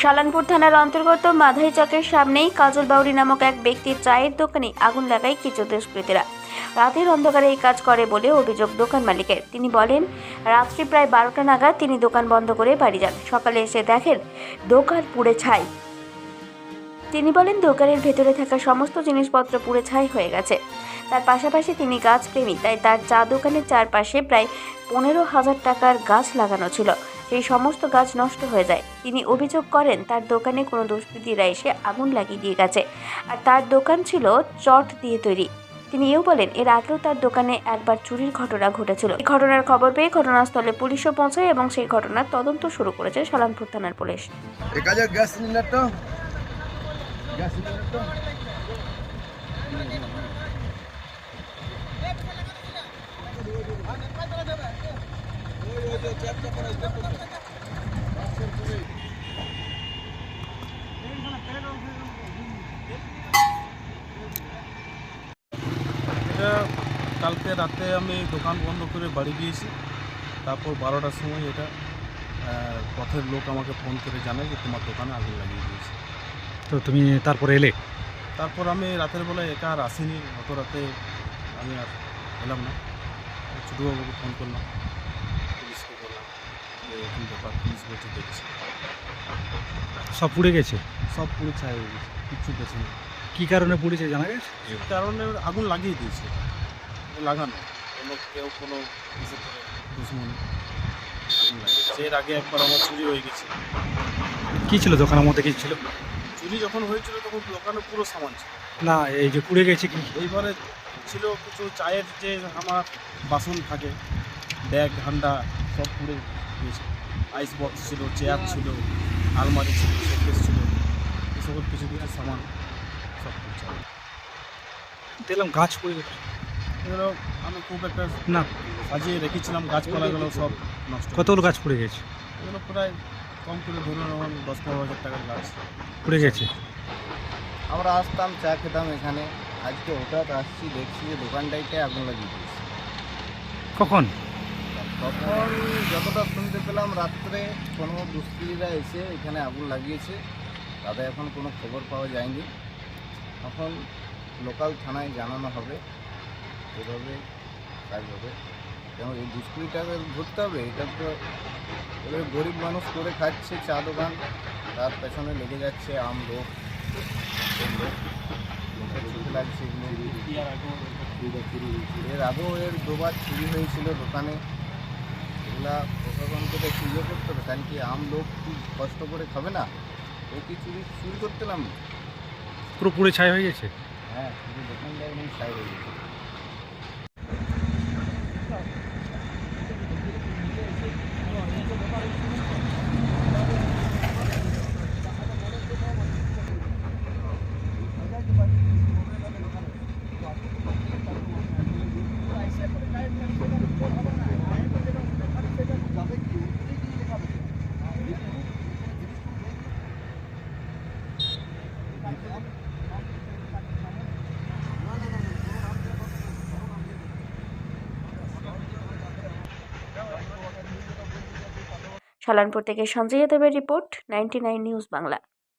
শালানপুর থানার অন্তর্গত মাধাই চকের সামনেই কাজল বাউরি নামক এক ব্যক্তির চায়ের দোকানে আগুন লাগায় কিছু দুষ্কৃতীরা। রাতের অন্ধকারে এই কাজ করে বলে অভিযোগ দোকান মালিকের। তিনি বলেন, রাত্রি প্রায় বারোটা নাগাদ তিনি দোকান বন্ধ করে বাড়ি যান। সকালে এসে দেখেন, দোকান পুড়ে ছাই। তিনি বলেন, দোকানের ভেতরে থাকা সমস্ত জিনিসপত্র পুড়ে ছাই হয়ে গেছে। তার পাশাপাশি তিনি গাছপ্রেমী, তাই তার চা দোকানের চারপাশে প্রায় পনেরো হাজার টাকার গাছ লাগানো ছিল। সেই সমস্ত গাছ নষ্ট হয়ে যায়। তিনি অভিযোগ করেন, তার দোকানে কোনো দুষ্কৃতীরা এসে আগুন লাগিয়ে দিয়ে গেছে। আর তার দোকান ছিল চট দিয়ে তৈরি। তিনি এও বলেন, এর আগেও তার দোকানে একবার চুরির ঘটনা ঘটেছিল। এই ঘটনার খবর পেয়ে ঘটনাস্থলে পুলিশও পৌঁছায় এবং সেই ঘটনার তদন্ত শুরু করেছে সালানপুর থানার পুলিশ। গ্যাস গ্যাস এটা কালকে রাতে আমি দোকান বন্ধ করে বাড়ি গিয়েছি। তারপর বারোটার সময় এটা পথের লোক আমাকে ফোন করে জানায় যে তোমার দোকানে আগুন লাগিয়ে দিয়েছে। তো তুমি তারপরে এলে? তারপর আমি রাতের বেলায় একা আর আসিনি অত রাতে আমি আর এলাম না। ছোটবাবুকে ফোন করলাম। যে এরকম ব্যাপার দেখছি। সব পুড়ে গেছে? সব পুরো ছাই হয়ে গেছে কিচ্ছু বেছে নেই। কি কারণে পুড়েছে জানা গেছে? কারণে আগুন লাগিয়ে দিয়েছে লাগানো। কোনো কেউ কোনো কিছু দুশ্মন। আগুন লাগিয়েছে এর আগে একবার আমার চুরি হয়ে গেছে। কি ছিল দোকানের মধ্যে কি ছিল? চুরি যখন হয়েছিল তখন দোকানে পুরো সামান ছিল। না এই যে পুড়ে গেছে কি? এইবারে ছিল কিছু চায়ের যে আমার বাসন থাকে ব্যাগ ঠান্ডা সব পুড়ে গিয়েছে আইস বক্স ছিল চেয়ার ছিল আলমারি ছিল শোকেস ছিল এসব কিছু কিছু সামান সব কিছু দেখলাম গাছ পুড়ে গেছে। এগুলো আমি খুব একটা না। সাজিয়ে রেখেছিলাম গাছপালাগুলো সব নষ্ট কতগুলো গাছ। পুড়ে গেছে? এগুলো প্রায় কম করে ধরুন এখন দশ পনেরো হাজার টাকার গাছ। পুড়ে গেছে? আমরা আসতাম চা খেতাম এখানে। আজকে হঠাৎ আসছি দেখছি যে দোকানটাইতে আগুন লাগিয়ে দিয়েছে। কখন? তখন যতটা শুনতে পেলাম, রাত্রে কোনো দুষ্কৃতীরা এসে এখানে আগুন লাগিয়েছে। তাদের এখন কোনো খবর পাওয়া যায়নি। এখন লোকাল থানায় জানানো হবে। এভাবে কাজ হবে। যেমন এই দুষ্কৃতিটাকে ধরতে হবে? এটা তো এবারে গরিব মানুষ করে খাচ্ছে চা দোকান। তার পেছনে লেগে যাচ্ছে আম লোক লাগছে এর আগেও এর দুবার চুরি হয়েছিল দোকানে। এগুলা প্রশাসনকে একটু ইয়ে করতে হবে কারণ কি আম লোক কি কষ্ট করে খাবে না? ও কি চুরি চুরি করতে নাম পুরো পুড়ে ছাই হয়ে গেছে? হ্যাঁ পুরো একদম সাইড হয়ে গেছে। শালানপুর থেকে সঞ্জয় দেবের রিপোর্ট নাইনটি নিউজ বাংলা।